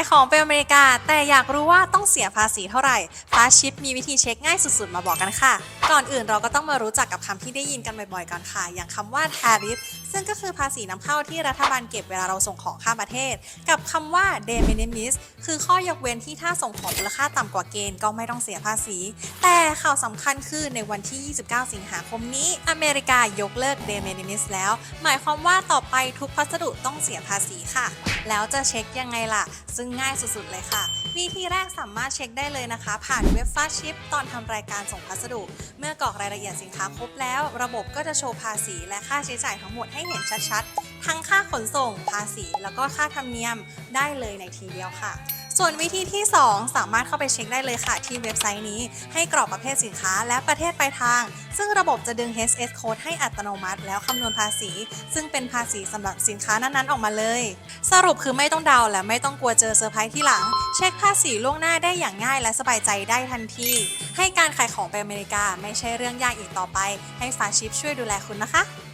ายของไปอเมริกา แต่อยากรู้ว่าต้องเสียภาษีเท่าไหร่ฟาชิปมีวิธีเช็คง่ายสุดๆ มาบอกกันค่ะ ก่อนอื่นเราก็ต้องมารู้จักกับคำที่ได้ยินกันบ่อยๆก่อนค่ะ อย่างคำว่า tariff ซึ่งก็คือภาษีนำเข้าที่รัฐบาลเก็บเวลาเราส่งของข้ามประเทศ กับคำว่า de minimis คือข้อยกเว้นที่ถ้าส่งของมูลค่าต่ำกว่าเกณฑ์ก็ไม่ต้องเสียภาษี แต่ข่าวสำคัญคือในวันที่ 29 สิงหาคมนี้ อเมริกายกเลิก de minimis แล้ว หมายความว่าต่อไปทุกพัสดุต้องเสียภาษีค่ะ แล้วจะเช็คยังไงล่ะ ซึ่งง่ายสุดๆเลยค่ะ วิธีแรกสามารถเช็คได้เลยนะคะ ผ่านเว็บฟาชิป ตอนทำรายการส่งพัสดุ เมื่อกรอกรายละเอียดสินค้าครบแล้ว ระบบก็จะโชว์ภาษีและค่าใช้จ่ายทั้งหมดให้เห็นชัดๆ ทั้งค่าขนส่งภาษี แล้วก็ค่าธรรมเนียมได้เลยในทีเดียวค่ะ ส่วนวิธีที่ 2 สามารถเข้าไปเช็คได้เลยค่ะ ที่เว็บไซต์นี้ให้กรอกประเภทสินค้าและประเทศปลายทาง ซึ่งระบบจะดึง HS code ให้อัตโนมัติ แล้วคำนวณภาษี ซึ่งเป็นภาษีสำหรับสินค้านั้นๆออกมาเลย สรุปคือไม่ต้องเดาและไม่ต้องกลัวเจอเซอร์ไพรส์ที่หลัง เช็คภาษีล่วงหน้าได้อย่างง่ายและสบายใจได้ทันทีให้การขายของไปอเมริกาไม่ใช่เรื่องยากอีกต่อไป ให้ฟาชิปช่วยดูแลคุณนะคะ